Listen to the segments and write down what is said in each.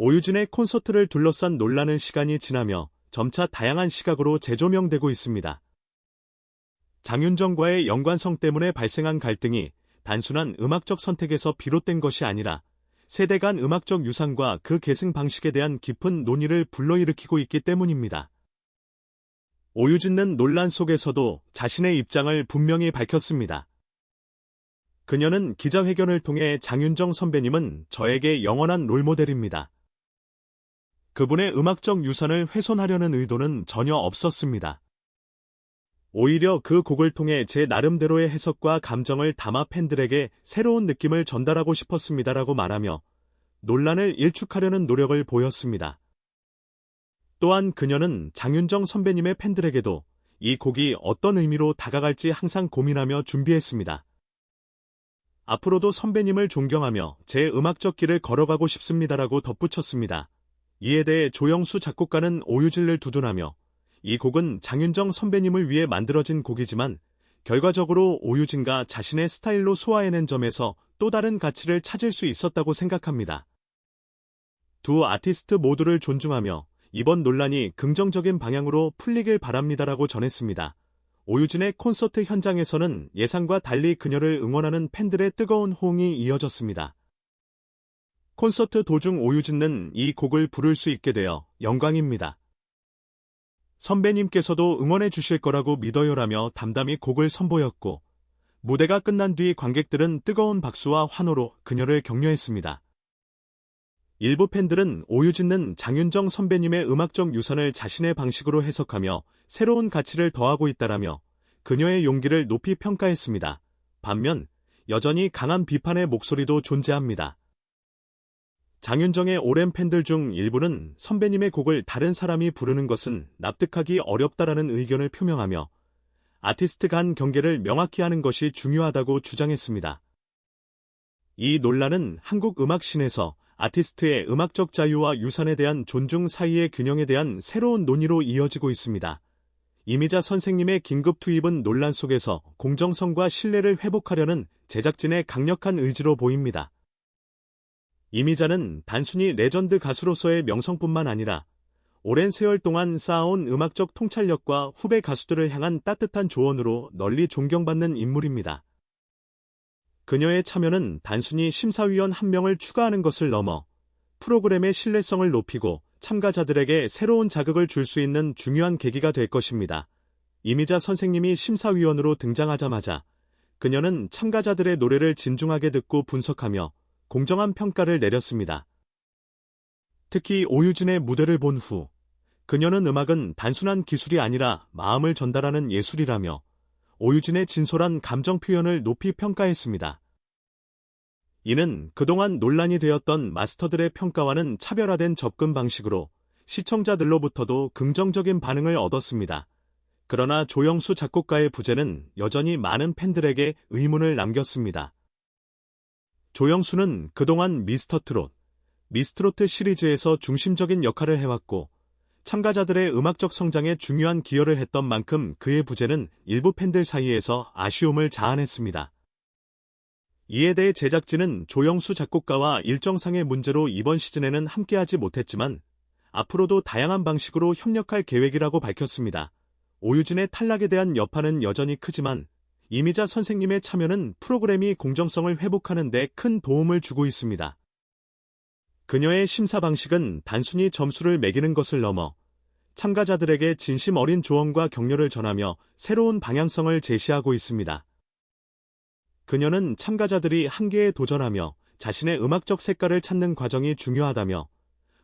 오유진의 콘서트를 둘러싼 논란은 시간이 지나며 점차 다양한 시각으로 재조명되고 있습니다. 장윤정과의 연관성 때문에 발생한 갈등이 단순한 음악적 선택에서 비롯된 것이 아니라 세대 간 음악적 유산과 그 계승 방식에 대한 깊은 논의를 불러일으키고 있기 때문입니다. 오유진은 논란 속에서도 자신의 입장을 분명히 밝혔습니다. 그녀는 기자회견을 통해 장윤정 선배님은 저에게 영원한 롤모델입니다. 그분의 음악적 유산을 훼손하려는 의도는 전혀 없었습니다. 오히려 그 곡을 통해 제 나름대로의 해석과 감정을 담아 팬들에게 새로운 느낌을 전달하고 싶었습니다라고 말하며 논란을 일축하려는 노력을 보였습니다. 또한 그녀는 장윤정 선배님의 팬들에게도 이 곡이 어떤 의미로 다가갈지 항상 고민하며 준비했습니다. 앞으로도 선배님을 존경하며 제 음악적 길을 걸어가고 싶습니다라고 덧붙였습니다. 이에 대해 조영수 작곡가는 오유질을 두둔하며 이 곡은 장윤정 선배님을 위해 만들어진 곡이지만 결과적으로 오유진과 자신의 스타일로 소화해낸 점에서 또 다른 가치를 찾을 수 있었다고 생각합니다. 두 아티스트 모두를 존중하며 이번 논란이 긍정적인 방향으로 풀리길 바랍니다라고 전했습니다. 오유진의 콘서트 현장에서는 예상과 달리 그녀를 응원하는 팬들의 뜨거운 호응이 이어졌습니다. 콘서트 도중 오유진은 이 곡을 부를 수 있게 되어 영광입니다. 선배님께서도 응원해 주실 거라고 믿어요라며 담담히 곡을 선보였고 무대가 끝난 뒤 관객들은 뜨거운 박수와 환호로 그녀를 격려했습니다. 일부 팬들은 오유진은 장윤정 선배님의 음악적 유산을 자신의 방식으로 해석하며 새로운 가치를 더하고 있다라며 그녀의 용기를 높이 평가했습니다. 반면 여전히 강한 비판의 목소리도 존재합니다. 장윤정의 오랜 팬들 중 일부는 선배님의 곡을 다른 사람이 부르는 것은 납득하기 어렵다라는 의견을 표명하며 아티스트 간 경계를 명확히 하는 것이 중요하다고 주장했습니다. 이 논란은 한국 음악신에서 아티스트의 음악적 자유와 유산에 대한 존중 사이의 균형에 대한 새로운 논의로 이어지고 있습니다. 이미자 선생님의 긴급 투입은 논란 속에서 공정성과 신뢰를 회복하려는 제작진의 강력한 의지로 보입니다. 이미자는 단순히 레전드 가수로서의 명성뿐만 아니라 오랜 세월 동안 쌓아온 음악적 통찰력과 후배 가수들을 향한 따뜻한 조언으로 널리 존경받는 인물입니다. 그녀의 참여는 단순히 심사위원 한 명을 추가하는 것을 넘어 프로그램의 신뢰성을 높이고 참가자들에게 새로운 자극을 줄 수 있는 중요한 계기가 될 것입니다. 이미자 선생님이 심사위원으로 등장하자마자 그녀는 참가자들의 노래를 진중하게 듣고 분석하며 공정한 평가를 내렸습니다. 특히 오유진의 무대를 본 후 그녀는 음악은 단순한 기술이 아니라 마음을 전달하는 예술이라며 오유진의 진솔한 감정 표현을 높이 평가했습니다. 이는 그동안 논란이 되었던 마스터들의 평가와는 차별화된 접근 방식으로 시청자들로부터도 긍정적인 반응을 얻었습니다. 그러나 조영수 작곡가의 부재는 여전히 많은 팬들에게 의문을 남겼습니다. 조영수는 그동안 미스터 트롯, 미스트로트 시리즈에서 중심적인 역할을 해왔고 참가자들의 음악적 성장에 중요한 기여를 했던 만큼 그의 부재는 일부 팬들 사이에서 아쉬움을 자아냈습니다. 이에 대해 제작진은 조영수 작곡가와 일정상의 문제로 이번 시즌에는 함께하지 못했지만 앞으로도 다양한 방식으로 협력할 계획이라고 밝혔습니다. 오유진의 탈락에 대한 여파는 여전히 크지만 이미자 선생님의 참여는 프로그램이 공정성을 회복하는 데 큰 도움을 주고 있습니다. 그녀의 심사 방식은 단순히 점수를 매기는 것을 넘어 참가자들에게 진심 어린 조언과 격려를 전하며 새로운 방향성을 제시하고 있습니다. 그녀는 참가자들이 한계에 도전하며 자신의 음악적 색깔을 찾는 과정이 중요하다며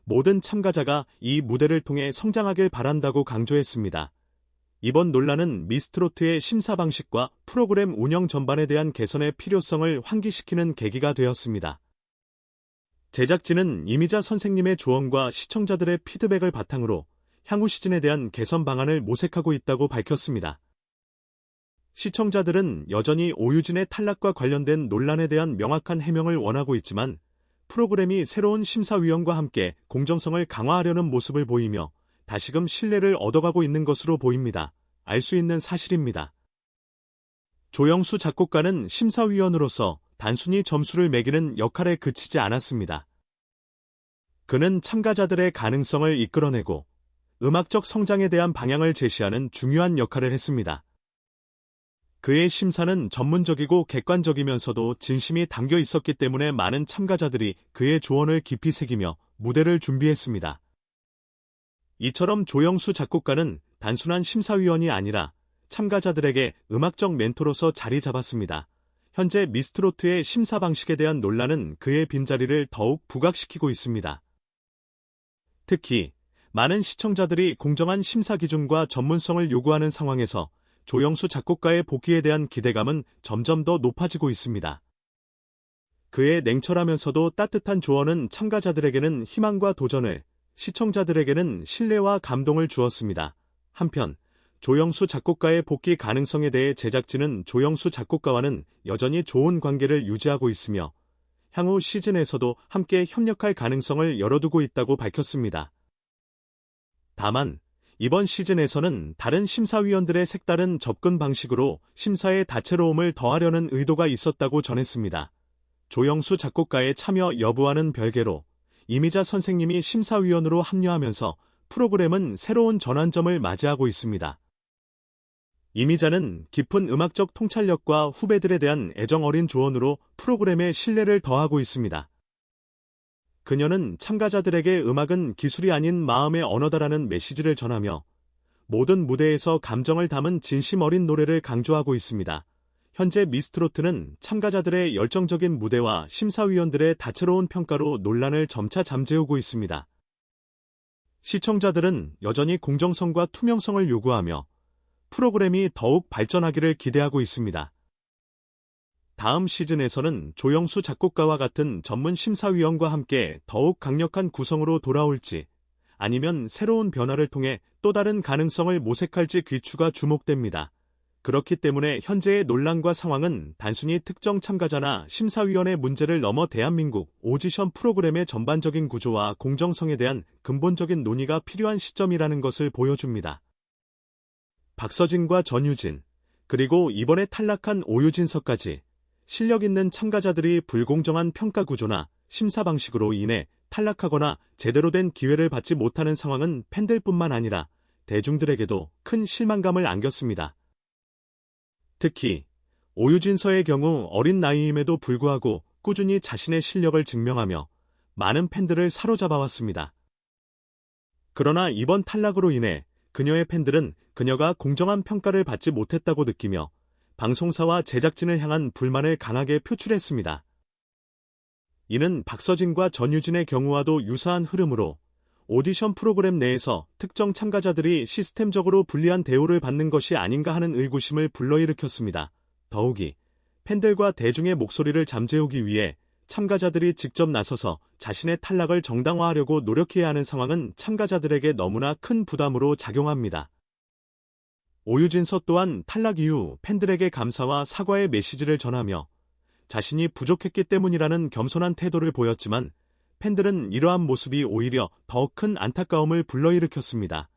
모든 참가자가 이 무대를 통해 성장하길 바란다고 강조했습니다. 이번 논란은 미스트로트의 심사 방식과 프로그램 운영 전반에 대한 개선의 필요성을 환기시키는 계기가 되었습니다. 제작진은 이미자 선생님의 조언과 시청자들의 피드백을 바탕으로 향후 시즌에 대한 개선 방안을 모색하고 있다고 밝혔습니다. 시청자들은 여전히 오유진의 탈락과 관련된 논란에 대한 명확한 해명을 원하고 있지만 프로그램이 새로운 심사위원과 함께 공정성을 강화하려는 모습을 보이며 다시금 신뢰를 얻어가고 있는 것으로 보입니다. 알 수 있는 사실입니다. 조영수 작곡가는 심사위원으로서 단순히 점수를 매기는 역할에 그치지 않았습니다. 그는 참가자들의 가능성을 이끌어내고 음악적 성장에 대한 방향을 제시하는 중요한 역할을 했습니다. 그의 심사는 전문적이고 객관적이면서도 진심이 담겨 있었기 때문에 많은 참가자들이 그의 조언을 깊이 새기며 무대를 준비했습니다. 이처럼 조영수 작곡가는 단순한 심사위원이 아니라 참가자들에게 음악적 멘토로서 자리 잡았습니다. 현재 미스트로트의 심사 방식에 대한 논란은 그의 빈자리를 더욱 부각시키고 있습니다. 특히 많은 시청자들이 공정한 심사 기준과 전문성을 요구하는 상황에서 조영수 작곡가의 복귀에 대한 기대감은 점점 더 높아지고 있습니다. 그의 냉철하면서도 따뜻한 조언은 참가자들에게는 희망과 도전을, 시청자들에게는 신뢰와 감동을 주었습니다. 한편 조영수 작곡가의 복귀 가능성에 대해 제작진은 조영수 작곡가와는 여전히 좋은 관계를 유지하고 있으며 향후 시즌에서도 함께 협력할 가능성을 열어두고 있다고 밝혔습니다. 다만 이번 시즌에서는 다른 심사위원들의 색다른 접근 방식으로 심사의 다채로움을 더하려는 의도가 있었다고 전했습니다. 조영수 작곡가의 참여 여부와는 별개로 이미자 선생님이 심사위원으로 합류하면서 프로그램은 새로운 전환점을 맞이하고 있습니다. 이미자는 깊은 음악적 통찰력과 후배들에 대한 애정 어린 조언으로 프로그램의 신뢰를 더하고 있습니다. 그녀는 참가자들에게 음악은 기술이 아닌 마음의 언어다라는 메시지를 전하며 모든 무대에서 감정을 담은 진심 어린 노래를 강조하고 있습니다. 현재 미스트로트는 참가자들의 열정적인 무대와 심사위원들의 다채로운 평가로 논란을 점차 잠재우고 있습니다. 시청자들은 여전히 공정성과 투명성을 요구하며 프로그램이 더욱 발전하기를 기대하고 있습니다. 다음 시즌에서는 조영수 작곡가와 같은 전문 심사위원과 함께 더욱 강력한 구성으로 돌아올지 아니면 새로운 변화를 통해 또 다른 가능성을 모색할지 귀추가 주목됩니다. 그렇기 때문에 현재의 논란과 상황은 단순히 특정 참가자나 심사위원의 문제를 넘어 대한민국 오디션 프로그램의 전반적인 구조와 공정성에 대한 근본적인 논의가 필요한 시점이라는 것을 보여줍니다. 박서진과 전유진, 그리고 이번에 탈락한 오유진서까지 실력 있는 참가자들이 불공정한 평가 구조나 심사 방식으로 인해 탈락하거나 제대로 된 기회를 받지 못하는 상황은 팬들뿐만 아니라 대중들에게도 큰 실망감을 안겼습니다. 특히 오유진서의 경우 어린 나이임에도 불구하고 꾸준히 자신의 실력을 증명하며 많은 팬들을 사로잡아왔습니다. 그러나 이번 탈락으로 인해 그녀의 팬들은 그녀가 공정한 평가를 받지 못했다고 느끼며 방송사와 제작진을 향한 불만을 강하게 표출했습니다. 이는 박서진과 전유진의 경우와도 유사한 흐름으로 오디션 프로그램 내에서 특정 참가자들이 시스템적으로 불리한 대우를 받는 것이 아닌가 하는 의구심을 불러일으켰습니다. 더욱이 팬들과 대중의 목소리를 잠재우기 위해 참가자들이 직접 나서서 자신의 탈락을 정당화하려고 노력해야 하는 상황은 참가자들에게 너무나 큰 부담으로 작용합니다. 오유진서 또한 탈락 이후 팬들에게 감사와 사과의 메시지를 전하며 자신이 부족했기 때문이라는 겸손한 태도를 보였지만 팬들은 이러한 모습이 오히려 더 큰 안타까움을 불러일으켰습니다.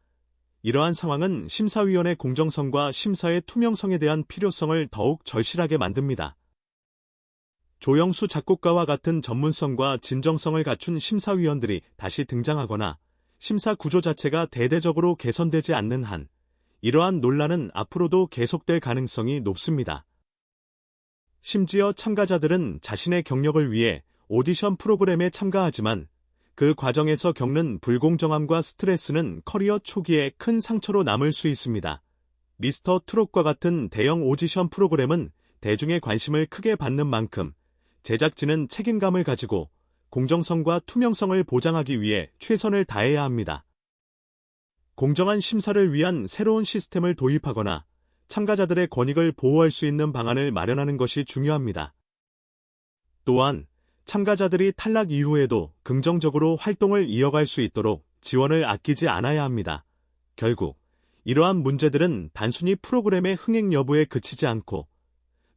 이러한 상황은 심사위원의 공정성과 심사의 투명성에 대한 필요성을 더욱 절실하게 만듭니다. 조영수 작곡가와 같은 전문성과 진정성을 갖춘 심사위원들이 다시 등장하거나 심사 구조 자체가 대대적으로 개선되지 않는 한 이러한 논란은 앞으로도 계속될 가능성이 높습니다. 심지어 참가자들은 자신의 경력을 위해 오디션 프로그램에 참가하지만 그 과정에서 겪는 불공정함과 스트레스는 커리어 초기에 큰 상처로 남을 수 있습니다. 미스터 트롯과 같은 대형 오디션 프로그램은 대중의 관심을 크게 받는 만큼 제작진은 책임감을 가지고 공정성과 투명성을 보장하기 위해 최선을 다해야 합니다. 공정한 심사를 위한 새로운 시스템을 도입하거나 참가자들의 권익을 보호할 수 있는 방안을 마련하는 것이 중요합니다. 또한 참가자들이 탈락 이후에도 긍정적으로 활동을 이어갈 수 있도록 지원을 아끼지 않아야 합니다. 결국 이러한 문제들은 단순히 프로그램의 흥행 여부에 그치지 않고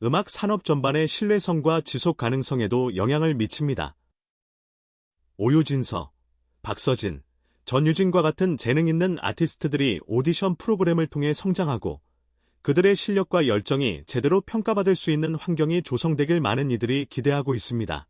음악 산업 전반의 신뢰성과 지속 가능성에도 영향을 미칩니다. 오유진서, 박서진, 전유진과 같은 재능 있는 아티스트들이 오디션 프로그램을 통해 성장하고 그들의 실력과 열정이 제대로 평가받을 수 있는 환경이 조성되길 많은 이들이 기대하고 있습니다.